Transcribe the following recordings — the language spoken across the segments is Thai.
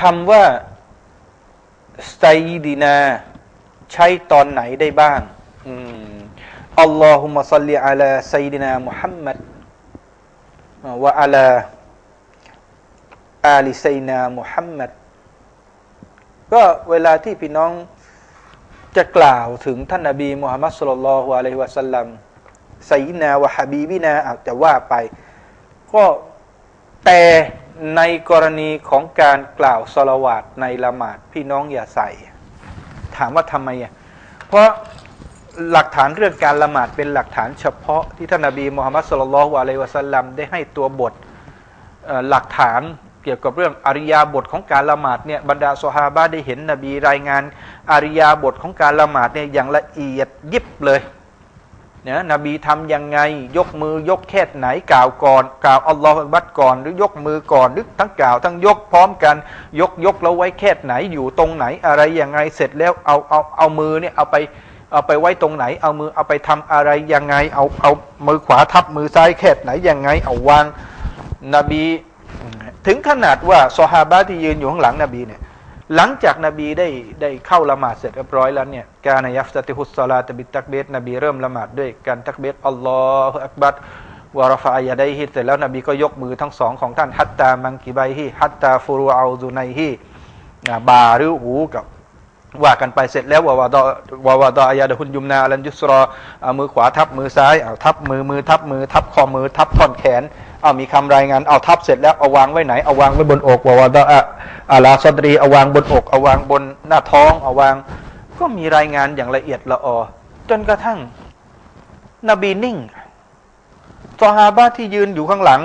คำว่าไซดีนา ใช้ตอนไหนได้บ้างอืมอัลลอฮุมะซัลลิอะลาไซดีนามุฮัมมัดวะอะลาอาลิไซนามุฮัมมัดก็เวลาที่พี่น้องจะกล่าวถึงท่านนบีมุฮัมมัดสุลลัลลอฮุอะลัยฮิวะสัลลัมไซดีนาวะฮะบีบินาอาจจะว่าไป ก็แต่ ในกรณีของการกล่าวสลาวาตในละหมาดพี่น้องอย่าใส่ ถามว่าทำไมอะเพราะหลักฐานเรื่องการละหมาดเป็นหลักฐานเฉพาะที่ท่านนบีมุฮัมมัดสุลลัลลอฮุอะลัยวะสัลลัมได้ให้ตัวบทหลักฐานเกี่ยวกับเรื่องอริยาบทของการละหมาดเนี่ยบรรดาซอฮาบะได้เห็นนบีรายงานอริยาบทของการละหมาดเนี่ยอย่างละเอียดยิบเลย นี่ยนบีทำยังไง ยกมือยกแค่ไหนกล่าวก่อนกล่าวอัลลอฮฺบัดก่อน หรือยกมือก่อนหรือทั้งกล่าวทั้งยกพร้อมกัน ยกยกแล้วไว้แค่ไหนอยู่ตรงไหนอะไรยังไงเสร็จแล้วเอาเอาเอามือเนี่ยเอาไปเอาไปไว้ตรงไหน เอามือเอาไปทำอะไรยังไง เอาเอามือขวาทับมือซ้ายแค่ไหนยังไง เอาวางนบี ถึงขนาดว่าซอฮาบะที่ยืนอยู่ข้างหลังนบีเนี่ย หลังจากนบีได้ได้เข้าละหมาดเสร็จเรียบร้อยแล้วเนี่ยการยัฟสติฮุสซาลาตบิตักเบตนบีเริ่มละหมาดด้วยการตักเบตอัลลอฮฺอักบัดวารฟาอายะไดฮิตเสร็จแล้วนบีก็ยกมือทั้งสองของท่านฮัตตามังกิไบฮิฮัตตาฟูรูอาซูไนฮิอ่าบาหรือหูกับ ว่ากันไปเสร็จแล้ววาวาดอวาวาดออายาดะฮุนยุมนาอัลันยุสรอเอามือขวาทับมือซ้ายเอาทับมือมือทับมือทับข้อมือทับท่อนแขนเอามีคำรายงานเอาทับเสร็จแล้วเอาวางไว้ไหนเอาวางไว้บนอกวาวาดออาลาซอดรีเอาวางบนอกเอาวางบนหน้าท้องเอาวาง ก็มีรายงานอย่างละเอียดละออจนกระทั่ง นบีนิ่งซอฮาบะที่ยืนอยู่ข้างหลัง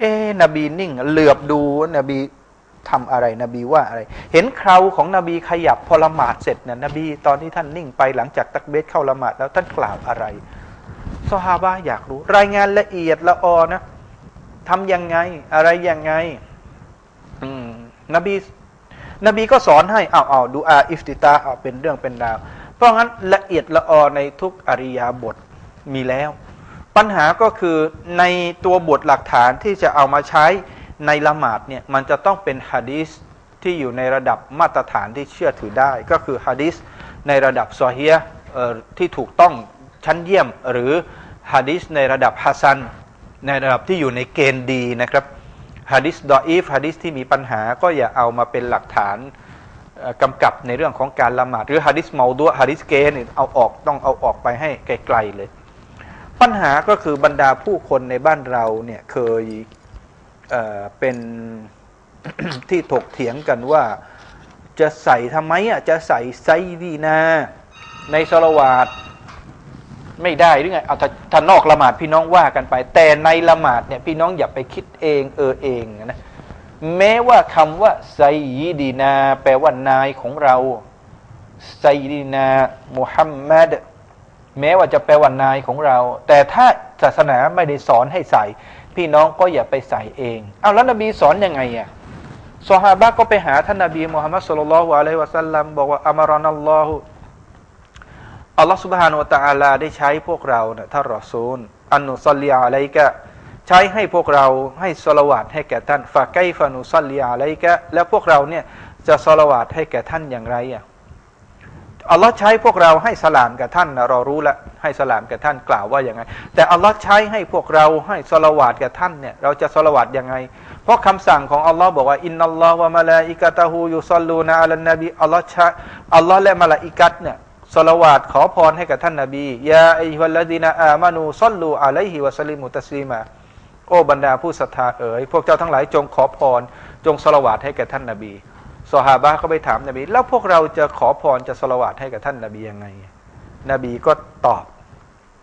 เอ๊นบีนิ่ง เหลือบดูนบี ทำอะไรนบีว่าอะไร เห็นเคราของนบีขยับพอละหมาดเสร็จเนี่ยนบีตอนที่ท่านนิ่งไปหลังจากตักเบสเข้าละหมาดแล้วท่านกล่าวอะไรซอฮาบะอยากรู้ รายงานละเอียดละออนะทำยังไง อะไรยังไง อืม นบี นบีก็สอนให้เอาเอาดูอาอิฟติตาเอาเป็นเรื่องเป็นราว เพราะงั้นละเอียดละออในทุกอริยาบทมีแล้ว ปัญหาก็คือในตัวบทหลักฐานที่จะเอามาใช้ ในละหมาดเนี่ยมันจะต้องเป็นฮะดีษที่อยู่ในระดับมาตรฐานที่เชื่อถือได้ ก็คือฮะดีษในระดับซอฮียที่ถูกต้องชั้นเยี่ยมหรือฮะดีษในระดับฮัสซันในระดับที่อยู่ในเกณฑ์ดีนะครับฮะดิษดออีฟฮะดิษที่มีปัญหาก็อย่าเอามาเป็นหลักฐานกำกับในเรื่องของการละหมาดหรือฮะดิษเมาดัวฮะดิษเกนเอาออกต้องเอาออกไปให้ไกลๆเลย ปัญหาก็คือบรรดาผู้คนในบ้านเราเนี่ยเคย เเป็นที่ถกเถียงกันว่าจะใส่ทำไมอะจะใส่ไซดีนา ในสลาวาตไม่ได้หรือไงเอาถ้าถ้านอกละหมาดพี่น้องว่ากันไป แต่ในละหมาดเนี่ยพี่น้องอย่าไปคิดเองเออเองนะแม้ว่าคำว่าไซยีดีนา แปลว่านายของเราไซยีดีนามุฮัมมัดแม้ว่าจะแปลว่านายของเรา แต่ถ้าศาสนาไม่ได้สอนให้ใส่ พี่น้องก็อย่าไปใส่เองเอาแล้วนบีสอนยังไงอะซอฮาบะก็ไปหาท่านนบีมุฮัมมัดสุลลัลฮุอะลัยวะสัลลัมบอกว่าอัมารอนัลลอฮุอัลลอฮฺสุบฮานุตะอาลาได้ใช้พวกเราเนี่ยท่านรอซูลอันนุซัลลีอะลัยกะใช้ให้พวกเราให้สละวาดให้แก่ท่านฟาไกล้ฟานุซัลลีอะลัยกะแล้วพวกเราเนี่ยจะสละวาดให้แก่ท่านอย่างไรอะ อัลลอฮ์ใช้พวกเราให้สลามกับท่านนะเรารู้แล้วให้สลามกับท่านกล่าวว่าอย่างไง แต่อัลลอฮ์ใช้ให้พวกเราให้สละวาดกับท่านเนี่ยเราจะสละวาดยังไง เพราะคำสั่งของอัลลอฮ์บอกว่าอินนัลลอฮ์วะมะลาอิกะตะฮูยุซัลลูนะอะลันบีอัลลอฮ์ใช้อัลลอฮ์และมลาอิกัตเนี่ยสลาวาตขอพรให้กับท่านนาบียาอิวัลลดีนาอามานูซัลลูอะลัยฮิวะสลิมุตัสลีมาโอ้บรรดาผู้ศรัทธาเอ๋ยพวกเจ้าทั้งหลายจงขอพรจงสลาวาตให้แก่ท่านนาบี ซอฮาบะก็ไปถามนบี แล้วพวกเราจะขอพรจะสลาวาตให้กับท่านนาบียังไง นบีก็ตอบ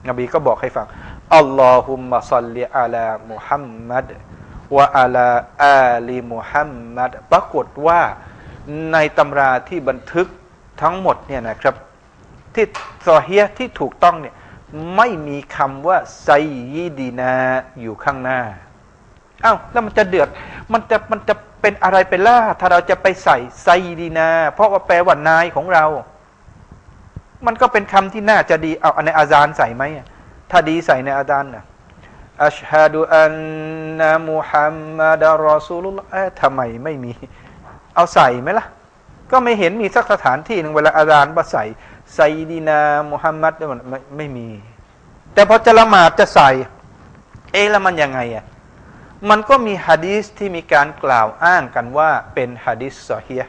นบีก็บอกให้ฟังอัลลอฮุมมะซัลลิอะลามุฮัมมัดวะอะลาอาลีมุฮัมมัดปรากฏว่าในตำราที่บันทึกทั้งหมดเนี่ยนะครับ ที่ซอเฮียที่ถูกต้องเนี่ยไม่มีคำว่าไซยีดีนาอยู่ข้างหน้าอ้าวแล้วมันจะเดือดมันจะมันจะ เป็นอะไรไปล่า ถ้าเราจะไปใส่ไซดีนา เพราะว่าแปลว่านายของเรา มันก็เป็นคำที่น่าจะดีเอาในอาจารย์ใส่ไหมถ้าดีใส่ในอาจารย์นะอัชฮะดูอันนะมุฮัมมัดรอซูลุลเอ๊ะทำไมไม่มี เอาใส่ไหมล่ะ ก็ไม่เห็นมีสักสถานที่หนึ่งเวลาอาจารย์มาใส่ไซดีนามุฮัมมัดเนี่ยมันไม่ไม่มี แต่พอจะละหมาดจะใส่ เอ๊ะแล้วมันยังไงอะ มันก็มีฮะดีษที่มีการกล่าวอ้างกันว่าเป็นฮะดีษซอฮีย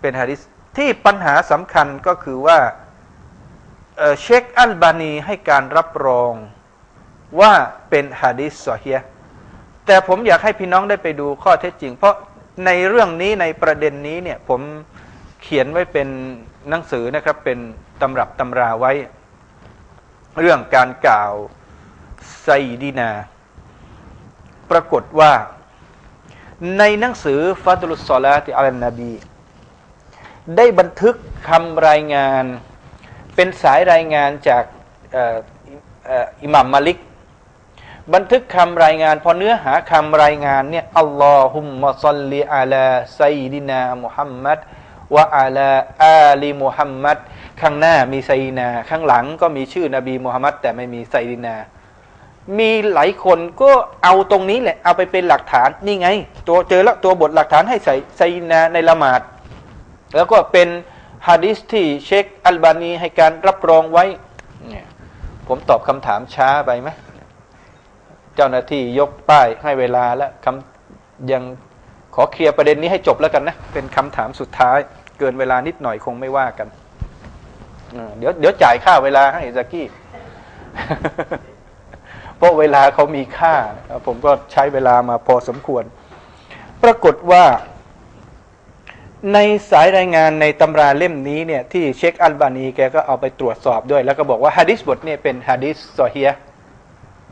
เป็นฮะดีษที่ปัญหาสำคัญก็คือว่าเเชคอัลบานีให้การรับรองว่าเป็นฮะดีษซอฮียแต่ผมอยากให้พี่น้องได้ไปดูข้อเท็จจริง เพราะในเรื่องนี้ในประเด็นนี้เนี่ยผมเขียนไว้เป็นหนังสือนะครับเป็นตำรับตำราไว้ เรื่องการกล่าวไซดีนา ปรากฏว่า ในหนังสือฟาตุลสซอลาติอัลนบี ได้บันทึกคำรายงาน เป็นสายรายงานจากอิหมัมมาลิก บันทึกคำรายงาน พอเนื้อหาคำรายงานเนี่ยอัลลอฮุมมะซัลลิอาลาไซดินามุฮัมมัดวะอาลาอาลีมุฮัมมัดข้างหน้ามีไซดีนา ข้างหลังก็มีชื่อนบีมุฮัมมัดแต่ไม่มีไซดีนา มีหลายคนก็เอาตรงนี้แหละเอาไปเป็นหลักฐานนี่ไง ตัวเจอแล้วตัวบทหลักฐานให้ใส่ไซนาในละหมาด แล้วก็เป็นฮะดิษที่เชคอัลบานีให้การรับรองไว้เนี่ยผมตอบคำถามช้าไปไหมเจ้าหน้าที่ยกป้ายให้เวลาแล้วคำยังขอเคลียร์ประเด็นนี้ให้จบแล้วกันนะ เป็นคำถามสุดท้าย เกินเวลานิดหน่อยคงไม่ว่ากันเออเดี๋ยวเดี๋ยวจ่ายค่าเวลาให้ซากี้ เพราะเวลาเขามีค่า ผมก็ใช้เวลามาพอสมควร ปรากฏว่า ในสายรายงานในตำราเล่มนี้เนี่ยที่เช็คอัลบานีแกก็เอาไปตรวจสอบด้วย แล้วก็บอกว่าฮะดิษบทเนี่ยเป็นฮะดิษซอเฮีย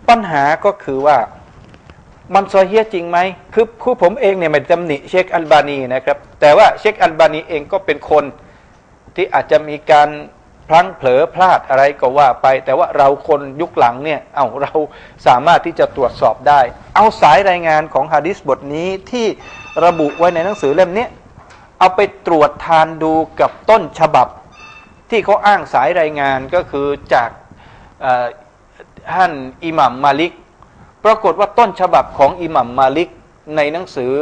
ปัญหาก็คือว่ามันซอเฮียจริงไหมคือคือผมเองเนี่ยไม่ตำหนิเชคอัลบานีนะครับ แต่ว่าเชคอัลบานีเองก็เป็นคนที่อาจจะมีการ พลั้งเผลอพลาดอะไรก็ว่าไป แต่ว่าเราคนยุคหลังเนี่ยเอาเราสามารถที่จะตรวจสอบได้ เอาสายรายงานของฮะดิษบทนี้ที่ระบุไว้ในหนังสือเล่มนี้เอาไปตรวจทานดูกับต้นฉบับ ที่เขาอ้างสายรายงานก็คือจากเอ่อท่านอิหมัมมาลิก ปรากฏว่าต้นฉบับของอิหมัมมาลิกในหนังสือ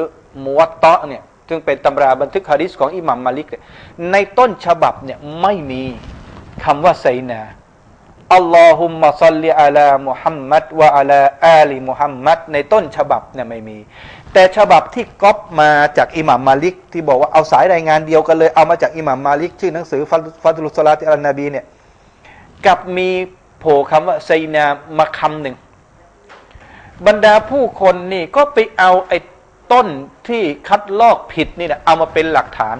มุวัตเตาะเนี่ยซึ่งเป็นตำราบันทึกฮะดิษของอิหมัมมาลิกในต้นฉบับเนี่ยไม่มี คำว่าไซนาอัลลอฮุมมะซัลลิอาลามุฮัมมัดวะอาลาอาลีมุฮัมมัดในต้นฉบับเนี่ยไม่มี แต่ฉบับที่ก๊อปมาจากอิหม่ามมาลิก ที่บอกว่าเอาสายรายงานเดียวกันเลยเอามาจากอิหม่ามมาลิก ชื่อหนังสือฟัตฟาตุลุสลาติอัลนบีเนี่ยกับมีโผล่คำว่าไซนามาคำหนึ่ง บรรดาผู้คนนี่ก็ไปเอาไอ้ต้นที่คัดลอกผิดนี่นะเอามาเป็นหลักฐาน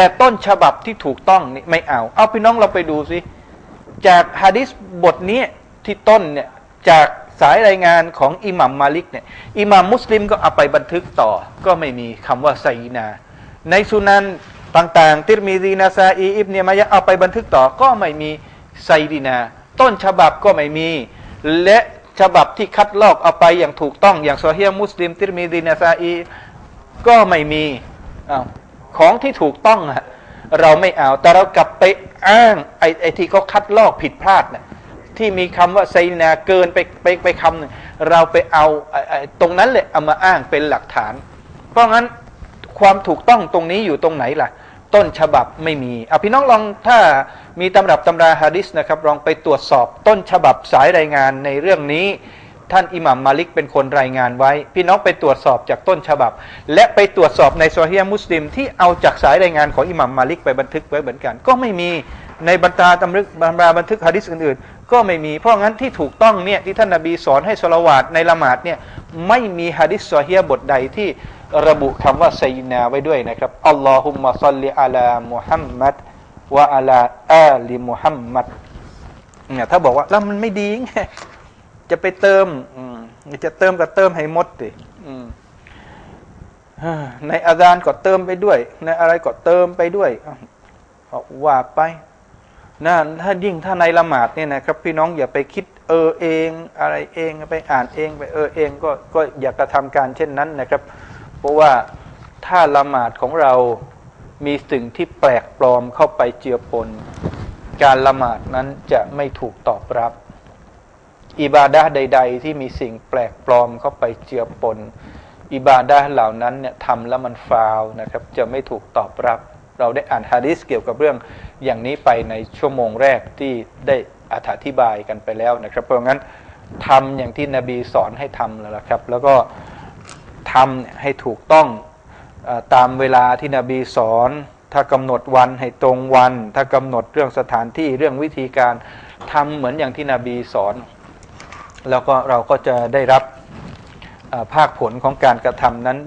แต่ต้นฉบับที่ถูกต้องนี่ไม่เอา เอาพี่น้องเราไปดูสิ จากฮะดิษบทนี้ที่ต้นเนี่ยจากสายรายงานของอิหมัมมาลิกเนี่ยอิหมัมมุสลิมก็เอาไปบันทึกต่อ ก็ไม่มีคำว่าไซนา ในสุนันต่างๆ ติรมีดีนาซาอีอิบเนียมายะเอาไปบันทึกต่อก็ไม่มีไซดีนา ต้นฉบับก็ไม่มี และฉบับที่คัดลอกเอาไปอย่างถูกต้องอย่างโซเฮียมุสลิม ติรมีดีนาซาอีก็ไม่มีอ้าว ของที่ถูกต้องอะเราไม่เอา แต่เรากลับไปอ้างไอ้ไอที่เขาคัดลอกผิดพลาดน่ะที่มีคำว่าไซนาเกินไปไปไปคำหนึ่งเราไปเอาไอ้ไอ้ตรงนั้นเลยเอามาอ้างเป็นหลักฐาน เพราะงั้นความถูกต้องตรงนี้อยู่ตรงไหนล่ะ ต้นฉบับไม่มีเอาพี่น้องลองถ้ามีตำรับตำราฮะดิษนะครับลองไปตรวจสอบต้นฉบับสายรายงานในเรื่องนี้ ท่านอิหมัมมาลิกเป็นคนรายงานไว้ พี่น้องไปตรวจสอบจากต้นฉบับ และไปตรวจสอบในโซเฮียมุสลิม ที่เอาจากสายรายงานของอิหมัมมาลิกไปบันทึกไว้เหมือนกัน ก็ไม่มีในบรรดาตำรึกบรรดาบันทึกฮะดิษอื่นๆ ก็ไม่มีเพราะงั้นที่ถูกต้องเนี่ยที่ท่านนบีสอนให้สละวาดในละหมาดเนี่ยไม่มีฮะดิษโซเฮียบทใดที่ระบุคำว่าไซนาไว้ด้วยนะครับอัลลอฮุมมะซัลลิอาลามุฮัมมัดวะอาลาอาลีมุฮัมมัดเนี่ยถ้าบอกว่าแล้วมันไม่ดีไง จะไปเติมจะเติมก็เติมให้หมดสิในอาจารย์ก็เติมไปด้วย ในอะไรก็เติมไปด้วยว่าไปนะถ้ายิ่งถ้าในละหมาดเนี่ยนะครับ พี่น้องอย่าไปคิดเออเอง อะไรเองไปอ่านเองไปเออเองก็ก็อย่ากระทำการเช่นนั้นนะครับ เพราะว่าถ้าละหมาดของเรามีสิ่งที่แปลกปลอมเข้าไปเจือปน การละหมาดนั้นจะไม่ถูกตอบรับ อิบาดะใด ๆ ที่มีสิ่งแปลกปลอมเข้าไปเจือปนอิบาดะเหล่านั้นเนี่ยทำแล้วมันฟาวนะครับจะไม่ถูกตอบรับ เราได้อ่านฮะดิษเกี่ยวกับเรื่องอย่างนี้ไปในชั่วโมงแรกที่ได้อธิบายกันไปแล้วนะครับ เพราะงั้นทำอย่างที่นบีสอนให้ทำแล้วละครับ แล้วก็ทำให้ถูกต้องตามเวลาที่นบีสอน ถ้ากำหนดวันให้ตรงวัน ถ้ากำหนดเรื่องสถานที่เรื่องวิธีการทำเหมือนอย่างที่นบีสอน แล้วก็เราก็จะได้รับภาคผลของการกระทำนั้น